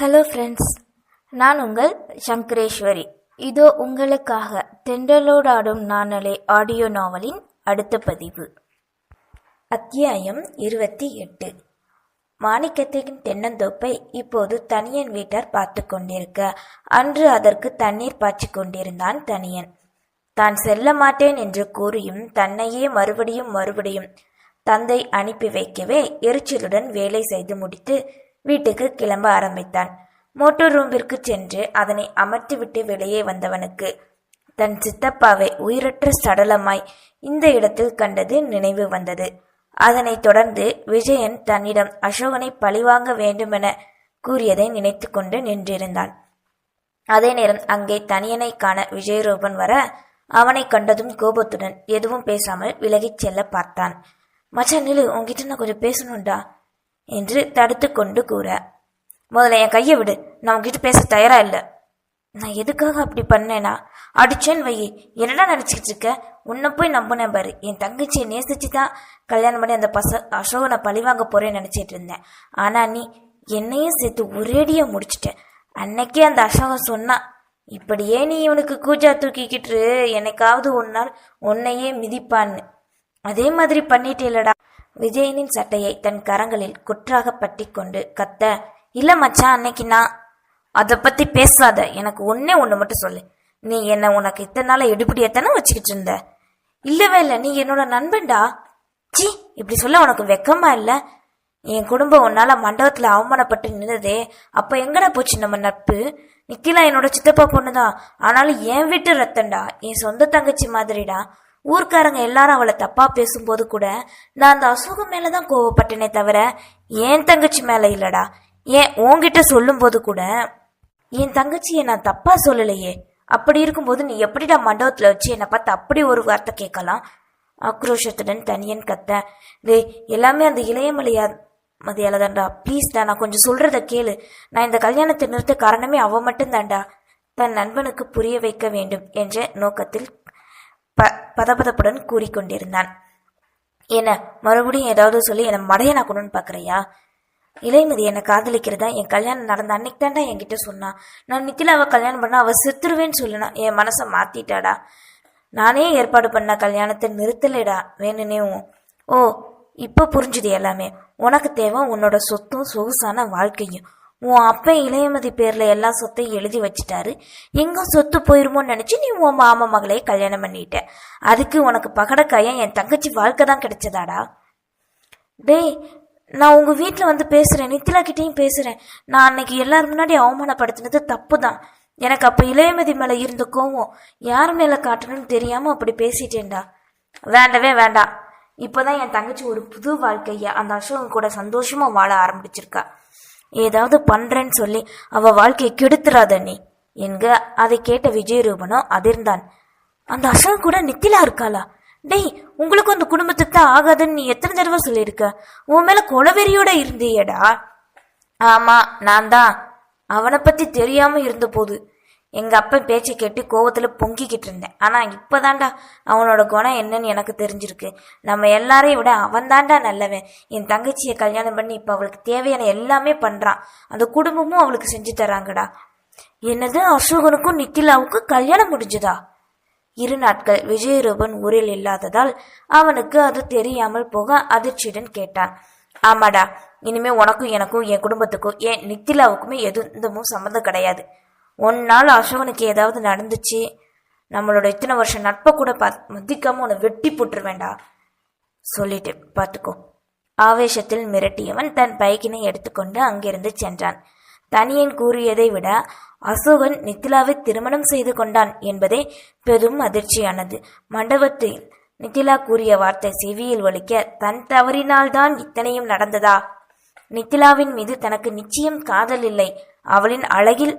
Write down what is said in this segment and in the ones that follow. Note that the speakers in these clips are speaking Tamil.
ஹலோ ஃப்ரெண்ட்ஸ் நான் உங்கள் சங்கரேஸ்வரி. இதோ உங்களுக்காக தென்றலோடாடும் நானலே ஆடியோ நாவலின் அடுத்த பதிவு. அத்தியாயம் இருபத்தி எட்டு. மாணிக்கத்தின் தென்னந்தோப்பை இப்போது தனியன் வீட்டார் பார்த்து கொண்டிருக்க அன்று அதற்கு தண்ணீர் பாய்ச்சி கொண்டிருந்தான் தனியன். தான் செல்ல மாட்டேன் என்று கூறியும் தன்னையே மறுபடியும் மறுபடியும் தந்தை அனுப்பி வைக்கவே எரிச்சலுடன் வேலை செய்து முடித்து வீட்டுக்கு கிளம்ப ஆரம்பித்தான். மோட்டர் ரூமிற்கு சென்று அதனை அமர்த்திவிட்டு வெளியே வந்தவனுக்கு தன் சித்தப்பாவை உயிரற்ற சடலமாய் இந்த இடத்தில் கண்டது நினைவு வந்தது. அதனைத் தொடர்ந்து விஜயன் தன்னிடம் அசோகனை பழிவாங்க வேண்டுமென கூறியதை நினைத்து கொண்டு நின்றிருந்தான். அதே நேரம் அங்கே தனியனை காண விஜயரூபன் வர அவனை கண்டதும் கோபத்துடன் எதுவும் பேசாமல் விலகிச் செல்ல பார்த்தான். மச்சான் நிலு உங்ககிட்ட நான் கொஞ்சம் பேசணும்டா. என்று தடுத்து கொண்டு கூற முதல்ல என் கையை விடு. நான் உங்ககிட்ட பேச தயாரா இல்லை. நான் எதுக்காக அப்படி பண்ணேனா? அடிச்சேன்னு வை என்னடா நினச்சிக்கிட்டு இருக்க? உன்னை போய் நம்பினேன் பாரு. என் தங்கச்சியை நேசிச்சு தான் கல்யாணம் பண்ணி அந்த பச அசோகனை பழிவாங்க போறேன்னு நினச்சிட்டு இருந்தேன். ஆனால் நீ என்னையும் சேர்த்து ஒரேடியாக முடிச்சிட்ட. அன்னைக்கே அந்த அசோகன் சொன்னான் இப்படியே நீ இவனுக்கு கூஜா தூக்கிக்கிட்டு என்னைக்காவது ஒரு நாள் உன்னையே மிதிப்பான்னு. அதே மாதிரி பண்ணிட்டேலடா. விஜயனின் சட்டையை தன் கரங்களில் குற்றாக பட்டி கொண்டு கத்த இல்ல மச்சான் அன்னைக்கு நான் அதை பத்தி பேசாத எனக்கு ஒன்னே ஒண்ணு மட்டும் சொல்லு. நீ என்ன உனக்கு இத்தனை நாள எடுபடியத்தானே வச்சுக்கிட்டு இருந்த? இல்லவே இல்லை நீ என்னோட நண்பன்டா? சி இப்படி சொல்ல உனக்கு வெக்கமா இல்ல? என் குடும்பம் உன்னால மண்டபத்துல அவமானப்பட்டு நின்னதே அப்ப எங்கடா போச்சு நம்ம நட்பு? நிக்கிலா என்னோட சித்தப்பா பொண்ணுதான். ஆனாலும் என் வீட்டு ரத்தன்டா என் சொந்த தங்கச்சி மாதிரிடா. ஊர்க்காரங்க எல்லாரும் அவளை தப்பா பேசும்போது கூட நான் அந்த அசோகம் மேலதான் கோவப்பட்டேனே தவிர என் தங்கச்சி மேல இல்லடா. ஏன் உன்கிட்ட சொல்லும்போது கூட என் தங்கச்சியை நான் தப்பா சொல்லலையே. அப்படி இருக்கும்போது நீ எப்படிடா மண்டபத்துல வச்சு என்னை பார்த்து அப்படி ஒரு வார்த்தை கேட்கலாம்? ஆக்ரோஷத்துடன் தனியன் கத்த டே எல்லாமே அந்த இளையமலையா மதியால தான்டா ப்ளீஸ்டா நான் கொஞ்சம் சொல்றத கேளு. நான் இந்த கல்யாணத்தை நிறுத்த காரணமே அவ மட்டும்தான்டா. தன் நண்பனுக்கு புரிய வைக்க வேண்டும் என்ற நோக்கத்தில் ப பதபதப்புடன் கூறிக்கொண்டிருந்தான். என்ன மறுபடியும் ஏதாவது சொல்லி என்னை மடையனாக்கணும்னு பார்க்குறியா இளைமதி என்னை காதலிக்கிறதா? என் கல்யாணம் நடந்த அன்னைக்கு தாண்டா என்கிட்ட சொன்னா. நான் நித்திலாவை கல்யாணம் பண்ண அவள் செத்துருவேன்னு சொல்லுனா என் மனசை மாத்திட்டாடா. நானே ஏற்பாடு பண்ண கல்யாணத்தை நிறுத்தலைடா வேணுனேவும் ஓ இப்போ புரிஞ்சுது எல்லாமே. உனக்கு தேவை உன்னோட சொத்தும் சொகுசான வாழ்க்கையும். உன் அப்பா இளையமதி பேர்ல எல்லா சொத்தையும் எழுதி வச்சிட்டாரு. எங்க சொத்து போயிருமோன்னு நினைச்சு நீ உன் மாமா மகளையே கல்யாணம் பண்ணிட்ட. அதுக்கு உனக்கு பகடக்காயம் என் தங்கச்சி வாழ்க்கை தான் கிடைச்சதாடா. டேய் நான் உங்க வீட்டில் வந்து பேசுறேன். நித்திலா கிட்டேயும் பேசுறேன். நான் அன்னைக்கு எல்லாரும் முன்னாடி அவமானப்படுத்தினது தப்பு தான் எனக்கு அப்ப இளையமதி மேல இருந்த கோவம் யார் மேல காட்டணும்னு தெரியாம அப்படி பேசிட்டேன்டா. வேண்டவே வேண்டாம் இப்போதான் என் தங்கச்சி ஒரு புது வாழ்க்கைய அந்த அசோகன் கூட சந்தோஷமா வாழ ஆரம்பிச்சிருக்கா. ஏதாவது பண்றேன்னு சொல்லி அவ வாழ்க்கையை கெடுத்துறாத நீ. என்க அதை கேட்ட விஜய் ரூபனும் அதிர்ந்தான். அந்த அசோக் கூட நித்திலா இருக்காளா? டேய் உங்களுக்கு அந்த குடும்பத்துக்கு தான் ஆகாதுன்னு நீ எத்தனை தடவை சொல்லியிருக்க? உன் மேல கொலவெறியோட இருந்தியடா. ஆமா நான் தான். அவனை பத்தி தெரியாம இருந்த போது எங்க அப்பன் பேச்சை கேட்டு கோவத்துல பொங்கிக்கிட்டு இருந்தேன். ஆனா இப்பதான்டா அவனோட குணம் என்னன்னு எனக்கு தெரிஞ்சிருக்கு. நம்ம எல்லாரையும் விட அவன்தான்டா நல்லவன். என் தங்கச்சியை கல்யாணம் பண்ணி இப்ப அவளுக்கு தேவையான எல்லாமே பண்றான். அந்த குடும்பமும் அவளுக்கு செஞ்சு தராங்கடா என்னது? அசோகனுக்கும் நிக்கிலாவுக்கும் கல்யாணம் முடிஞ்சதா? இரு நாட்கள் விஜயரூபன் ஊரில் இல்லாததால் அவனுக்கு அது தெரியாமல் போக அதிர்ச்சியுடன் கேட்டான். ஆமாடா இனிமே உனக்கும் எனக்கும் என் குடும்பத்துக்கும் என் நித்திலாவுக்குமே எதுவும் சம்மந்தம் கிடையாது. ஒன் நாள் அசோகனுக்கு ஏதாவது நடந்துச்சு நம்மளோட இத்தனை வருஷம் நட்பை கூட பாத் மதிக்காம உன்னை வெட்டி போட்டுருவேண்டா சொல்லிட்டு பார்த்துக்கோ ஆவேசத்தில் மிரட்டியவன் தன் பைக்கினை எடுத்துக்கொண்டு அங்கிருந்து சென்றான். தனியன் கூறியதை விட அசோகன் நித்திலாவை திருமணம் செய்து கொண்டான் என்பதே பெரும் அதிர்ச்சியானது. மண்டபத்தில் நித்திலா கூறிய வார்த்தை செவியில் ஒழிக்க தன் தவறினால்தான் இத்தனையும் நடந்ததா? நித்திலாவின் மீது தனக்கு நிச்சயம் காதல் இல்லை. அவளின் அழகில்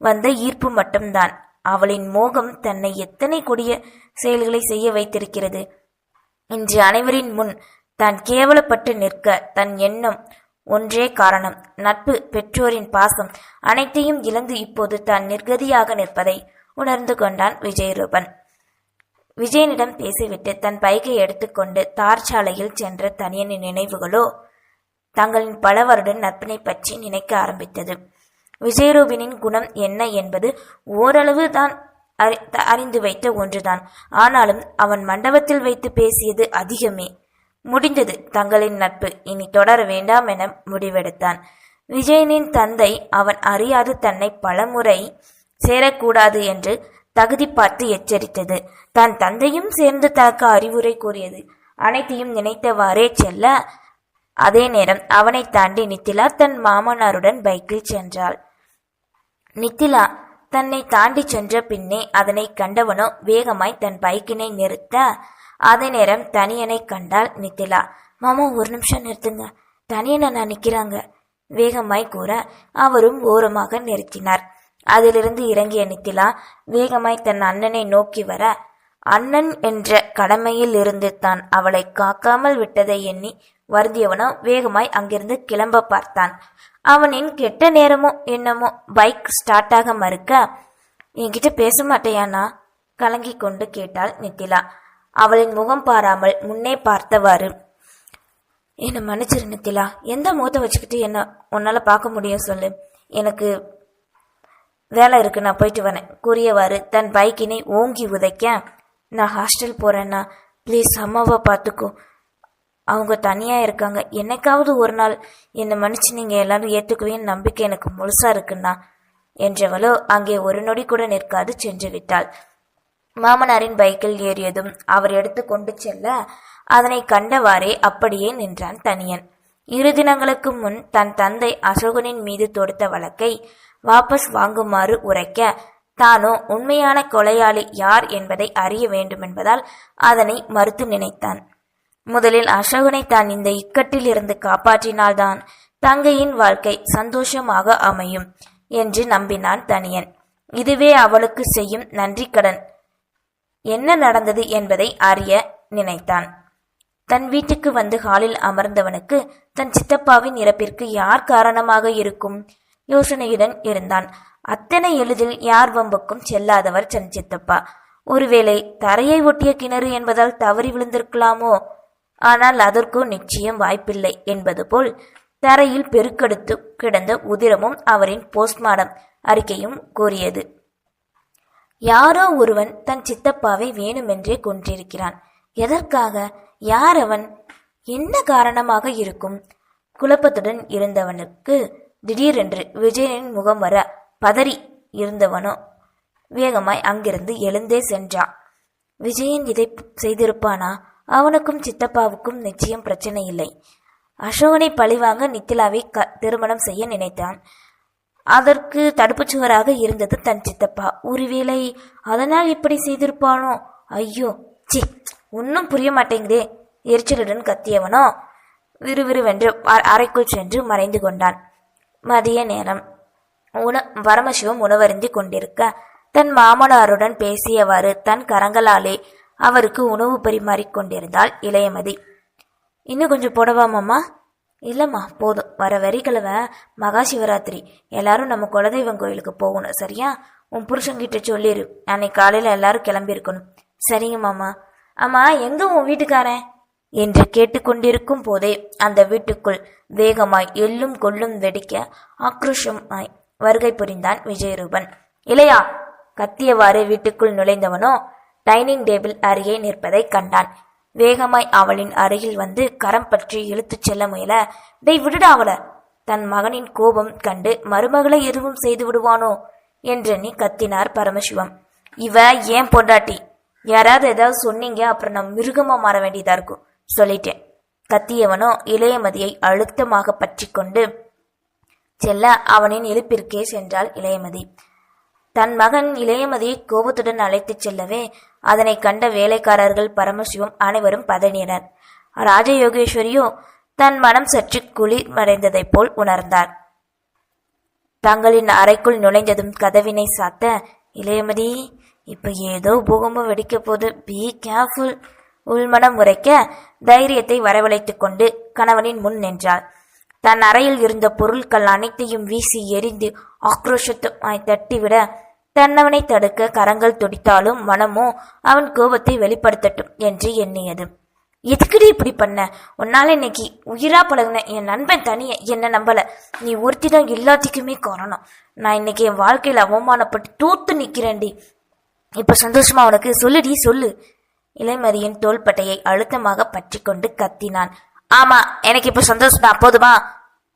வந்த ஈர்ப்பு மட்டும்தான். அவளின் மோகம் தன்னை எத்தனை கொடிய செயல்களை செய்ய வைத்திருக்கிறது? இன்று அனைவரின் முன் தான் கேவலப்பட்டு நிற்க தன் எண்ணம் ஒன்றே காரணம். நட்பு பெற்றோரின் பாசம் அனைத்தையும் இழந்து இப்போது தான் நிர்கதியாக நிற்பதை உணர்ந்து கொண்டான் விஜயரூபன். விஜயனிடம் பேசிவிட்டு தன் பைக்கை எடுத்துக்கொண்டு தார் சாலையில் சென்ற தனியனின் நினைவுகளோ தங்களின் பல வருட நட்பினை பற்றி நினைக்க ஆரம்பித்தது. விஜயரூபினின் குணம் என்ன என்பது ஓரளவு தான் அறி- த- அறிந்து வைத்த ஒன்றுதான். ஆனாலும் அவன் மண்டபத்தில் வைத்து பேசியது அதிகமே. முடிந்தது தங்களின் நட்பு. இனி தொடர வேண்டாம் என முடிவெடுத்தான். விஜயனின் தந்தை அவன் அறியாது தன்னை பலமுறை சேரக்கூடாது என்று தகுதி பார்த்து எச்சரித்தது. தன் தந்தையும் சேர்ந்து தனக்கு அறிவுரை கூறியது. அனைத்தையும் நினைத்தவாறே செல்ல. அதே நேரம் அவனை தாண்டி நித்திலா தன் மாமனாருடன் பைக்கில் சென்றாள். நித்திலா தன்னை தாண்டி சென்ற பின்னே அதனை கண்டவனோ வேகமாய் தன் பைக்கினை நிறுத்த அதே நேரம் தனியனை கண்டாள் நித்திலா. மாமா ஒரு நிமிஷம் நிறுத்துங்க. தனியனை நான் நிற்கிறாங்க வேகமாய் கூற அவரும் ஓரமாக நிறுத்தினார். அதிலிருந்து இறங்கிய நித்திலா வேகமாய் தன் அண்ணனை நோக்கி வர அண்ணன் என்ற கடமையில் இருந்து தான் அவளை காக்காமல் விட்டதை எண்ணி வருந்தியவனோ வேகமாய் அங்கிருந்து கிளம்ப பார்த்தான். அவனின் கெட்ட நேரமோ என்னமோ பைக் ஸ்டார்ட் ஆக மறுக்க என்கிட்ட பேச மாட்டேயானா கலங்கி கொண்டு கேட்டாள் நித்திலா. அவளின் முகம் பாராமல் முன்னே பார்த்தவாறு என்னை மன்னிச்சிரு நித்திலா எந்த முகத்தை வச்சுக்கிட்டு என்ன உன்னால பார்க்க முடியும் சொல்லு. எனக்கு வேலை இருக்கு நான் போயிட்டு வரேன் கூறியவாறு தன் பைக்கினை ஓங்கி உதைக்க நான் ஹாஸ்டல் போறேன்னா ப்ளீஸ் அம்மாவை பார்த்துக்கோ. அவங்க தனியாக இருக்காங்க. என்னைக்காவது ஒரு நாள் என்னை மன்னிச்சு நீங்கள் எல்லாரும் ஏத்துக்குவேன்னு நம்பிக்கை எனக்கு முழுசாக இருக்குண்ணா என்றவளோ அங்கே ஒரு நொடி கூட நிற்காது சென்று விட்டாள். மாமனாரின் பைக்கில் ஏறியதும் அவர் எடுத்து கொண்டு செல்ல அதனை கண்டவாறே அப்படியே நின்றான் தனியன். இரு தினங்களுக்கு முன் தன் தந்தை அசோகனின் மீது தொடுத்த வழக்கை வாபஸ் வாங்குமாறு உரைக்க தானோ உண்மையான கொலையாளி யார் என்பதை அறிய வேண்டுமென்பதால் அதனை மறுத்து நினைத்தான். முதலில் அசோகனை தான் இந்த இக்கட்டில் இருந்து காப்பாற்றினால்தான் தங்கையின் வாழ்க்கை சந்தோஷமாக அமையும் என்று நம்பினான் தனியன். இதுவே அவளுக்கு செய்யும் நன்றி கடன். என்ன நடந்தது என்பதை அறிய நினைத்தான். தன் வீட்டுக்கு வந்து ஹாலில் அமர்ந்தவனுக்கு தன் சித்தப்பாவின் இறப்பிற்கு யார் காரணமாக இருக்கும்? யோசனையுடன் இருந்தான். அத்தனை எளிதில் யார் வம்புக்கும் செல்லாதவர் தன் சித்தப்பா. ஒருவேளை தரையை ஒட்டிய கிணறு என்பதால் தவறி விழுந்திருக்கலாமோ? ஆனால் அதற்கும் நிச்சயம் வாய்ப்பில்லை என்பது போல் தரையில் பெருக்கெடுத்து கிடந்த உதிரமும் அவரின் போஸ்ட்மார்டம் அறிக்கையும் கூறியது. யாரோ ஒருவன் தன் சித்தப்பாவை வேணுமென்றே கொன்றிருக்கிறான். எதற்காக? யார் அவன்? என்ன காரணமாக இருக்கும்? குழப்பத்துடன் இருந்தவனுக்கு திடீரென்று விஜயனின் முகம் வர பதறி இருந்தவனோ? வேகமாய் அங்கிருந்து எழுந்தே சென்றான் விஜயன் இதை செய்திருப்பானா? அவனுக்கும் சித்தப்பாவுக்கும் நிச்சயம் பிரச்சனை இல்லை. அசோகனை பழிவாங்க நித்திலாவை க திருமணம் செய்ய நினைத்தான். அதற்கு தடுப்புச் சுவராக இருந்தது தன் சித்தப்பா. ஒருவேளை அதனால் இப்படி செய்திருப்பானோ? ஐயோ சி ஒன்றும் புரிய மாட்டேங்குதே. எரிச்சலுடன் கத்தியவனோ? விறுவிறுவென்று அறைக்குள் சென்று மறைந்து கொண்டான். மதிய நேரம். உண பரமசிவம் உணவருந்தி கொண்டிருக்க தன் மாமனாருடன் பேசியவாறு தன் கரங்களாலே அவருக்கு உணவு பரிமாறிக் கொண்டிருந்தாள் இளையமதி. இன்னும் கொஞ்சம் போடவாமாம்மா இல்லைம்மா போதும். வர வரிக்கிழமை மகா சிவராத்திரி எல்லாரும் நம்ம குலதெய்வம் கோயிலுக்கு போகணும் சரியா? உன் புருஷங்கிட்ட சொல்லிடு அன்னைக்கு காலையில் எல்லாரும் கிளம்பியிருக்கணும். சரிங்க மாமா. அம்மா எங்க உன் வீட்டுக்காரன்? என்று கேட்டுக்கொண்டிருக்கும் போதே அந்த வீட்டுக்குள் வேகமாய் எள்ளும் கொள்ளும் வெடிக்க ஆக்ரோஷமாய் வருகை புரிந்தான் விஜயரூபன். இளையா கத்தியவாறு வீட்டுக்குள் நுழைந்தவனோ? டைனிங் டேபிள் அருகே நிற்பதைக் கண்டான். வேகமாய் அவளின் அருகில் வந்து கரம் பற்றி இழுத்துச் செல்ல முயல டெய் விடுடா அவள. தன் மகனின் கோபம் கண்டு மருமகளை எதுவும் செய்து விடுவானோ? என்றெண்ணி கத்தினார் பரமசிவம். இவ ஏன் பொண்டாட்டி? யாராவது ஏதாவது சொன்னீங்க அப்புறம் நான் மிருகமா மாற வேண்டியதா இருக்கும் சொல்லிட்டேன். கத்தியவனோ இளையமதியை அழுத்தமாக பற்றி கொண்டு செல்ல அவனின் இழுப்பிற்கே சென்றாள் இளையமதி. தன் மகன் இளையமதியை கோபத்துடன் அழைத்துச் செல்லவே அதனை கண்ட வேலைக்காரர்கள் பரமசிவம் அனைவரும் பதறினர். ராஜயோகேஸ்வரியோ தன் மனம் சற்று குளிர் மறைந்ததைப் போல் உணர்ந்தார். தங்களின் அறைக்குள் நுழைந்ததும் கதவினை சாத்த இளையமதி இப்ப ஏதோ பூகம்பம் வெடிக்க போது பி கேர்ஃபுல் உள்மனம் உரைக்க தைரியத்தை வரவழைத்துக் கொண்டு கணவனின் முன் நின்றாள். தன் அறையில் இருந்த பொருட்கள் அனைத்தையும் வீசி எரிந்து ஆக்ரோஷமாய் தட்டிவிட தன்னவனை தடுக்க கரங்கள் துடித்தாலும் மனமோ அவன் கோபத்தை வெளிப்படுத்தட்டும் என்று எண்ணியது. எதுக்குடி இப்படி பண்ண? உன்னால இன்னைக்கு உயிரா பழகுன என் நண்பன் தனிய. என்ன நம்பல? நீ ஒருத்திதான் எல்லாத்துக்குமே காரணம். நான் இன்னைக்கு என் வாழ்க்கையில அவமானப்பட்டு தூத்து நிக்கிறேன்டி. இப்ப சந்தோஷமா உனக்கு சொல்லுடி சொல்லு. இளைமதியின் தோள்பட்டையை அழுத்தமாக பற்றி கொண்டு கத்தினான். ஆமா எனக்கு இப்ப சந்தோஷம் தான். போதுமா?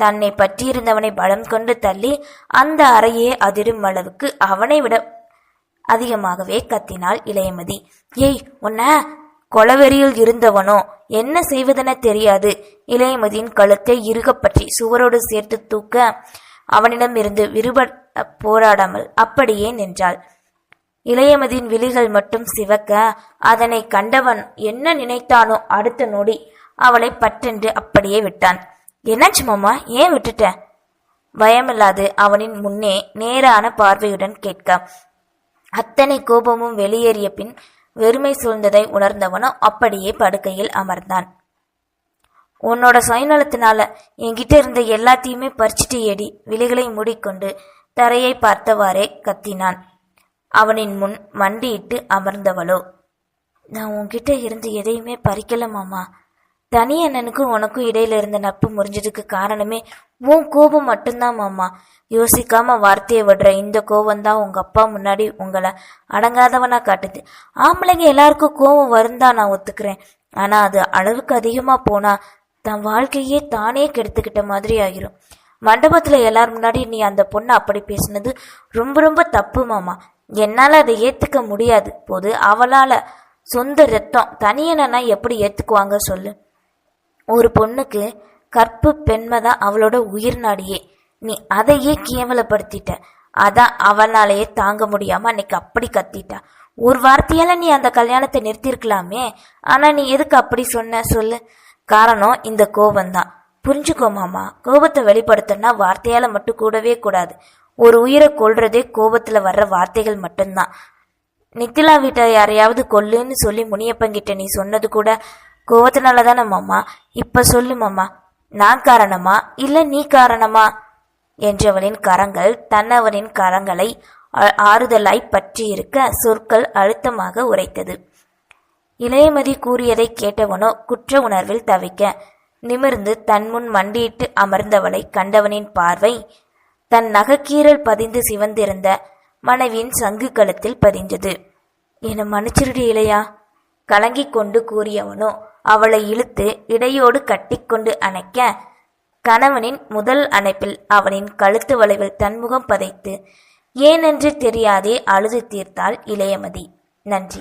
தன்னை பற்றியிருந்தவனை பலம் கொண்டு தள்ளி அந்த அறையே அதிரும் அளவுக்கு அவனை விட அதிகமாகவே கத்தினாள் இளையமதி. ஏய் உன்ன கொலவெறியில் இருந்தவனோ? என்ன செய்வதென தெரியாது. இளையமதியின் கழுத்தை இறுகப்பற்றி சுவரோடு சேர்த்து தூக்க அவனிடம் இருந்து விருப போராடாமல் அப்படியே நின்றாள். இளையமதியின் விழிகள் மட்டும் சிவக்க அதனை கண்டவன் என்ன நினைத்தானோ அடுத்த நொடி அவளை பற்றென்று அப்படியே விட்டான். என்னாச்சு மாமா? ஏன் விட்டுட்ட? பயமில்லாது அவனின் முன்னே நேரான பார்வையுடன் கேட்க அத்தனை கோபமும் வெளியேறிய பின் வெறுமை சூழ்ந்ததை உணர்ந்தவனோ அப்படியே படுக்கையில் அமர்ந்தான். உன்னோட சுயநலத்தினால என்கிட்ட இருந்த எல்லாத்தையுமே பறிச்சிட்டு ஏடி விழிகளை மூடிக்கொண்டு தரையை பார்த்தவாறே கத்தினான். அவனின் முன் மண்டியிட்டு அமர்ந்தவளோ நான் உன்கிட்ட இருந்து எதையுமே பறிக்கல மாமா. தனி அண்ணனுக்கும் உனக்கும் இடையில இருந்த நட்பு முறிஞ்சதுக்கு காரணமே உன் கோபம் மட்டும்தான் மாமா. யோசிக்காம வார்த்தையை விடுற இந்த கோபம் தான் உங்க அப்பா முன்னாடி உங்களை அடங்காதவனா காட்டுது. ஆம்பளைங்க எல்லாருக்கும் கோபம் வரும்தான் நான் ஒத்துக்கிறேன். ஆனா அது அளவுக்கு அதிகமா போனா தன் வாழ்க்கையே தானே கெடுத்துக்கிட்ட மாதிரி ஆகிரும் மண்டபத்துல எல்லார் முன்னாடி நீ அந்த பொண்ணை அப்படி பேசினது ரொம்ப ரொம்ப தப்பு மாமா. என்னால அதை ஏத்துக்க முடியாது. போது அவளால சொந்த ரத்தம் தனியனா எப்படி ஏத்துக்குவாங்க சொல்லு. ஒரு பொண்ணுக்கு கற்பு பெண்மைதான் அவளோட உயிர் நாடியே. நீ அதையே கேவலப்படுத்திட்ட. அதான் அவனாலேயே தாங்க முடியாம அன்னைக்கு அப்படி கத்திட்டா. ஒரு வார்த்தையால நீ அந்த கல்யாணத்தை நிறுத்திருக்கலாமே ஆனா நீ எதுக்கு அப்படி சொன்ன? சொல்லு. காரணம் இந்த கோபம்தான். புரிஞ்சுக்கோ மாமா. கோபத்தை வெளிப்படுத்தனா வார்த்தையால மட்டும் கூடவே கூடாது. ஒரு உயிரை கொல்றதே கோபத்துல வர்ற வார்த்தைகள் மட்டும்தான். நித்திலா வீட்டை யாரையாவது கொல்லுன்னு சொல்லி முனியப்பங்கிட்ட நீ சொன்னது கூட கோவத்தினால தானே மாமா? இப்ப சொல்லு மாமா. நான் காரணமா? இல்ல நீ காரணமா? என்றவளின் கரங்கள் தன்னவனின் கரங்களை ஆ- ஆறுதலாய் பற்றி இருக்க சொற்கள் அழுத்தமாக உரைத்தது. இளையமதி கூறியதை கேட்டவனோ குற்ற உணர்வில் தவிக்க நிமிர்ந்து தன்முன் மண்டியிட்டு அமர்ந்தவளை கண்டவனின் பார்வை தன் நகக்கீரல் பதிந்து சிவந்திருந்த மனைவியின் சங்கு கழுத்தில் பதிஞ்சது என மன்னிச்சிருடி இளையா கலங்கிக் கொண்டு கூறியவனோ அவளை இழுத்து இடையோடு கட்டிக்கொண்டு அணைக்க கணவனின் முதல் அணைப்பில் அவனின் கழுத்து வளைவில் தன்முகம் பதைத்து ஏனென்று தெரியாதே அழுது தீர்த்தாள் இளையமதி. நன்றி.